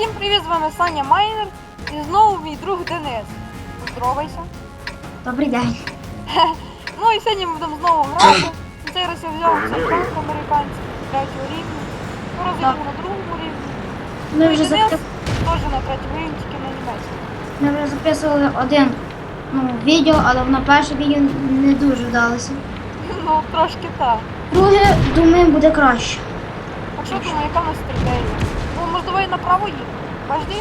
Всім привіт, з вами Саня Майнер і знову мій друг Денис. Поздоровайся. Добрий день. Ну і сьогодні ми будемо знову грати. На Цей раз я взяв цей американський третього рівня. Зараз я на другому рівні. Ми Ну і вже, Денис запис... теж на третьому рівні, тільки на німецькому. Ми вже записували один ну, відео, але на перше відео не дуже вдалося. Ну, трошки так. Друге, думаю, буде краще. А що думаю, яка в нас стратегія? Може давай направо їдемо? Бажди?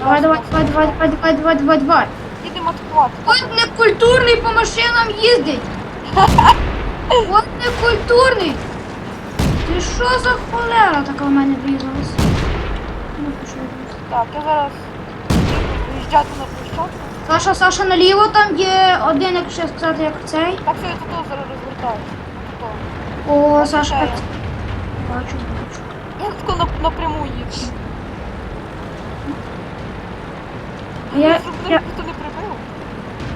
Давай, давай, давай, давай, давай, давай, давай, давай, давай. Їдемо атакувати. От некультурний по машинам їздить. От некультурний. Ти що за холера така в мене врізалась? Ну. Так, я зараз виїжджати на площадку. Саша, Саша, наліво там є один, якщо сказати, як цей. Так, все, я тут зараз розвертаюся. О, Саша. Бачу, напряму їду. А я, Щоб я, ніхто не прибив.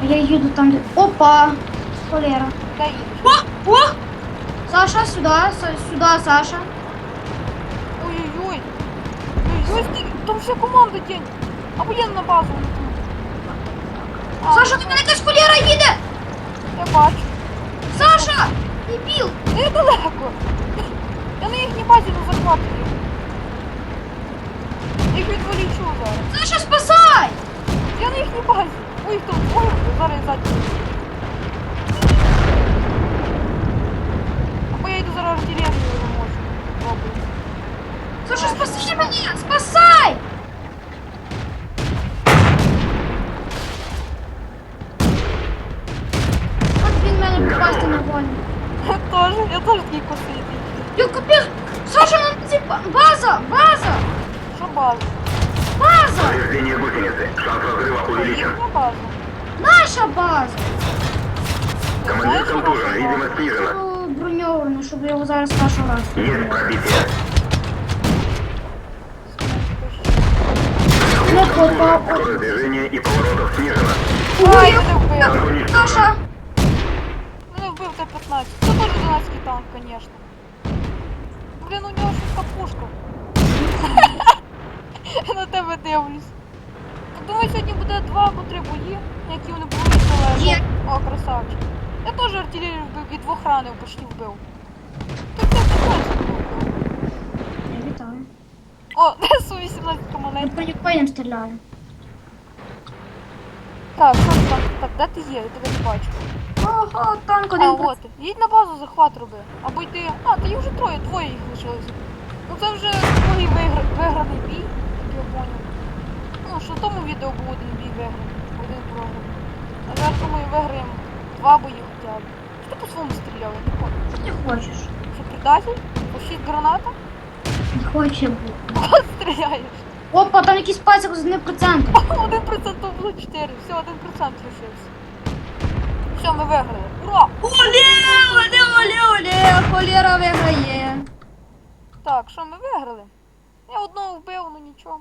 я їду там, де... Опа! Холера. Де їдеш? О! О! Саша, сюда, Са- сюда, Саша. Ой-ой-ой. Ой-ой, скільки- там вся команда день. Або я на базу не тут. А, Саша, до мене якась холера їде! Я бачу. Саша! Дебіл! Недалеко. Я на їхній базі не захватую. Їх відволічу зараз. Саша, спасай! Я на їхній базі. Ой, їх там двоє, зараз я ззаді. Або я йду зараз артилерію можу. Роблю. Саша, спаси мене! Спасай! От він мене попасти не волі. Я теж, я теж такий косий. Я капець! Саша, на ці ба- база! База! Що база? База! Повреждение гусеницы. Шанс разрыва увеличен. Їхня база. Наша база! Командир контужен. Видимо, снижена. О, Броньований, щоб його зараз перший раз. Есть пробитие. Не попав. Скорость движения и поворотов снижена. Ай, мене вбив. Танк уничтожен. Саша! Мене вбив Т-15. Це теж донецький танк, звісно. Блін, у нього швидка пушка. Я на тебе дивлюсь. Думаю, сьогодні буде два або три бої, які вони будуть Є. О, красавчик. Я теж артилерію вбив і двох ранив почти вбив. Ти це вбив. Я вітаю. О, Су-18 Я команет. по стріляю. Так, що ти там? Так, де ти є? Я тебе не бачу. Ого, танк А, один. от. Їдь на базу, захват роби. Або йти. А, та їх вже троє, двоє їх лишилося. Ну це вже другий вигра... виграний бій, я поняв. Ну, що в тому відео був один бій виграний, один програний. А зараз думаю, виграємо два бої хоча б. Що по своєму стріляв, я не поняв. Що ти хочеш? Що предатель? Пошіть граната? Не хоче бути. От стріляєш. Опа, там якийсь пальцик з 1%. Один процент то було чотири. Все, один процент лишився. Все, ми виграли. Ура! Оле, оле, оле, оле, холера виграє. Так, що ми виграли? Я одного вбив, ну нічого.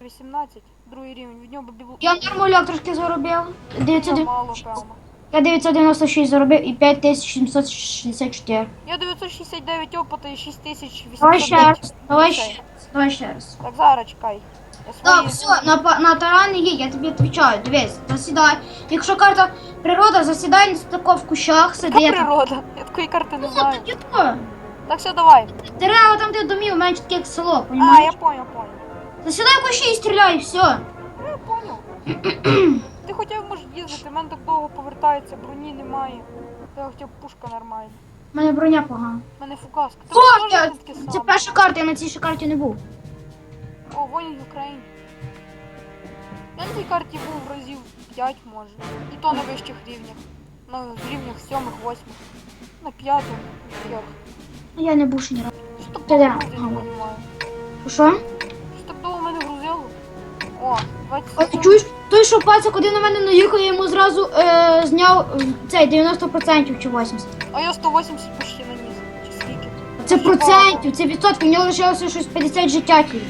18, другий рівень, від нього б Я нормаляк трошки заробив. 900, мало, певно. я 996 заробив і 5764. Я 969 опиту і 6800. Давай ще раз, давай ще раз, давай ще раз. Так, зараз чекай. Так, все, на, на тарані є, я тобі відповідаю. Дивись, засідай. Якщо карта природа, засідай на тако в кущах, Яка природа? Я такої карти не Ну, знаю. тако. Так, все, давай. Дерева там, де домів, менше таке як село, А, я понімаєш? понял, понял. Засідай в кущі і стріляй, все. Ну, я понял. Ти хоча б можеш їздити, в мене так довго повертається, броні немає. Я хоча б пушка нормальна. У мене броня погана. У мене фугаска. Ти О, теж я, таке це саме? перша карта, я на цій ще карті не був. О, Вонь Україн. Я на цій карті був разів 5 може. І то на вищих рівнях. На рівнях 7 8 На 5 4 Я не ще ні разу. Та да, не. Що? Так довго мене грузило? О, 20 А ти чуєш, той, що пацик один на мене наїхав, я йому зразу е, зняв е, цей 90% чи 80%. А я 180 почти наніс. Чи скільки? Це процентів, це відсотків, в нього лишилося щось 50 життя тільки.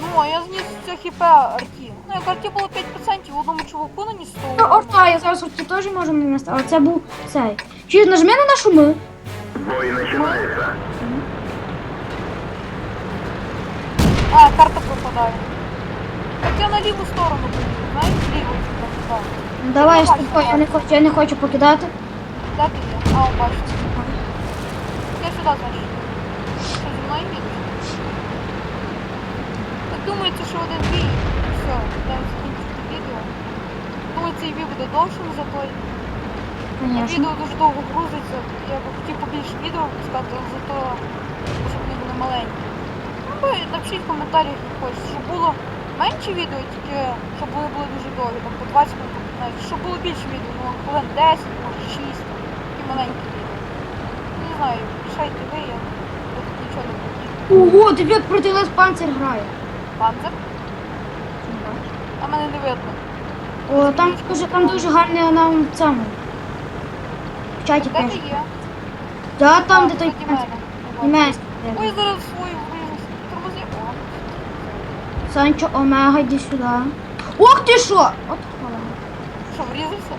Ну, а я зніс це хп арті. Ну, як арті було 5%, одному чуваку наніс 100. Ну, орта, я зараз орті теж можу нанести, але це був цей. Чи нажми на нашу ми? Бой начинается. А, карта пропадає. я на ліву сторону поїду, знаєш, ліву. Ну, Давай я з я не хочу, я не хочу покидати. Де ти є? А, бачу. Я сюди, значить. Що, зі мною їдеш? Так думається, що один бій. Все, будемо закінчити відео. Думаю, цей бій буде довшим за той. Звісно. Відео дуже довго грузиться. Я б хотів побільше відео випускати, але зато щоб вони були маленькі. Ну, ви напишіть в коментарях, як хочете, щоб було менше відео, тільки щоб вони були дуже довгі, там по 20 по 15, щоб було більше відео, ну хвилин 10, може 6, і маленькі відео. Не знаю, рішайте ви, я тут нічого не буду. Ого, ти як проти нас панцир грає. Панцер, а мене не видно. О, там дуже, там дуже гарне нам цьому. В чаті ти пише. є? Да, там, де той панцир. Ой, зараз свою вижу. Тормози. О. Санчо Омега, йди сюди. Ох ти що! От хвала. Що, врізався?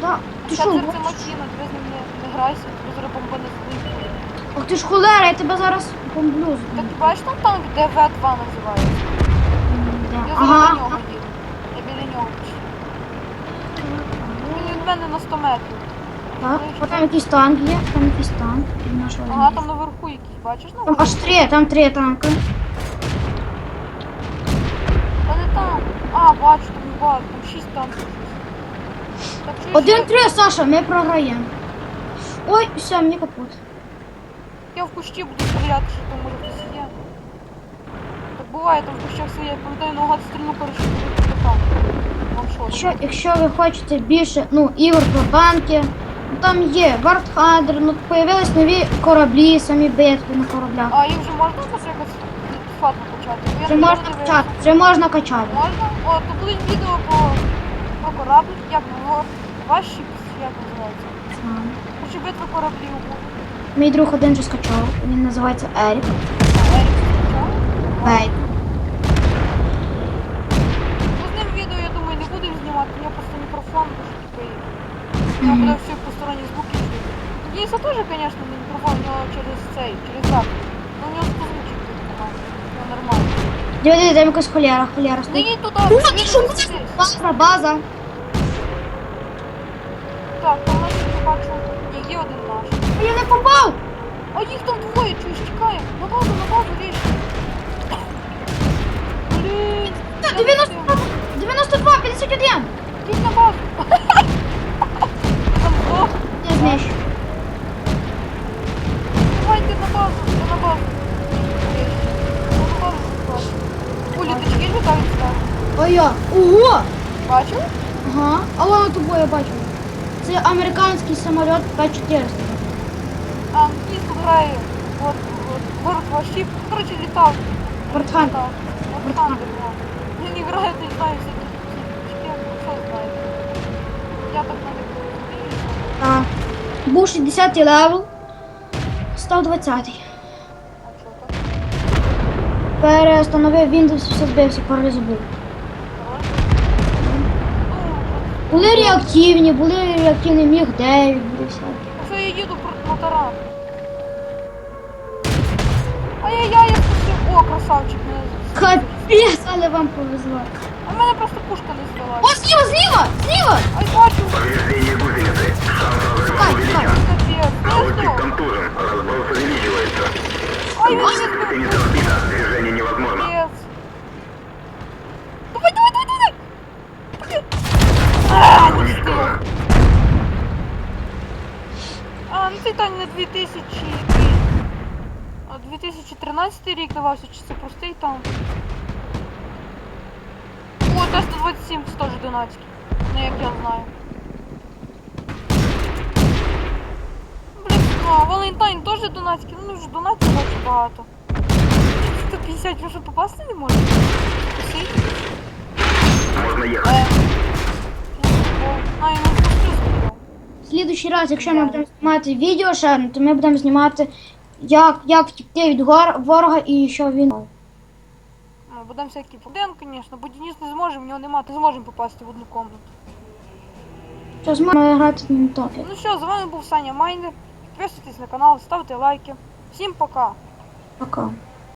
Да. Ти Це що? це бачиш? машина, ти з ним не, не грайся, тобі зараз бомба не злить. Ох ти ж холера, я тебе зараз бомблю. Так ти бачиш там танк, де В2 називається? Де? Я зараз до Ага. нього їду. Я біля нього. Він від мене на 100 метрів. Так, от там якийсь танк є, там якийсь танк. Ага, там наверху якийсь, бачиш? Там аж три, там три танки. Та не там. А, бачу, там багато, там 6 танків. Так що Один я- три, Саша, ми програємо. Ой, все, мені капут. Я в кущі буду стріляти, що там може хтось є. Так буває, там в кущах стоять, пам'ятаю, наугад стрільну коротше, там. Якщо, якщо ви хочете більше ну, ігор про танки, ну, там є Вартхандер, ну появились нові кораблі, самі битви на кораблях. А їх вже можна, фатно почати? Бо я Вже не можна качати, вже можна качати. Можна? О, то будуть відео про, про корабль, як його, ваші, як називається? Знаю. Хоче битва кораблів буде. Мій друг один вже скачав, він називається Ерік. А, Ерік скачав? Бейт. Ну, з ним відео, я думаю, не будемо знімати, у нього просто мікрофон дуже тупий. У нього Дійсно теж, звісно, не мікрофон, у нього через цей, через запит. Ну, у нього звучить тут нормально. Ну, нормально. Диви, диви, там якась холера, холера Не стоїть. їдь туди, Ну, їдь ти що, туди. База, база. Так, там наш бачу. Ні, є один наш. А Я не попав! А їх там двоє, чуєш, тікає. На базу, на базу, річ. Блін. Та, я 92, не 92, 51. встиг. Їдь на базу. Там хто? Я знищу. Ой, я. Ого! Бачив? Ага, а воно тобою я бачу. Це американський самоліт П-400. А, тут грає. От, от, город Вашів. Короче, літав. Вартхан, да. Він грає, не знаю, всякі. Я так дивлюся. Так. Був 60 левел. Став 20. А що так? Перестановив Windows, все збився, пароль забув. Ну, Були реактивні, були реактивні міг 9, були всякі. Якщо я їду проти мотора. Ай-яй-яй, я спустив. О, красавчик мене. Капець, але вам повезло. А в мене просто пушка не здала. О, зліва, зліва, зліва! Ай, бачу. Повреждение гусеницы. Шанс разрыва Кай, увеличен. Капець. Ну, я Наводчик здох. контужен. Разброс увеличивается. Ай, він не збив. Гусеница сбита. Движение 2000 та не 2000. 2013 рік давався, чи це простий там. О, Т-127 це теж донатський. Ну як я знаю. Блін, а Валентайн теж донатський, ну вже донатів дуже багато. 150 вже попасти не може? Можна їхати. Е, а, йому в слідуючий раз, якщо ми будемо знімати відео ще, то ми будемо знімати, як, як втікти від гор- ворога і що він. Ну, будемо всякі Ден, звісно, бо Денис не зможе, в нього нема, не зможемо попасти в одну комнату. Що зможемо грати на тофі. Ну що, з вами був Саня Майнер. Підписуйтесь на канал, ставте лайки. Всім пока! Пока.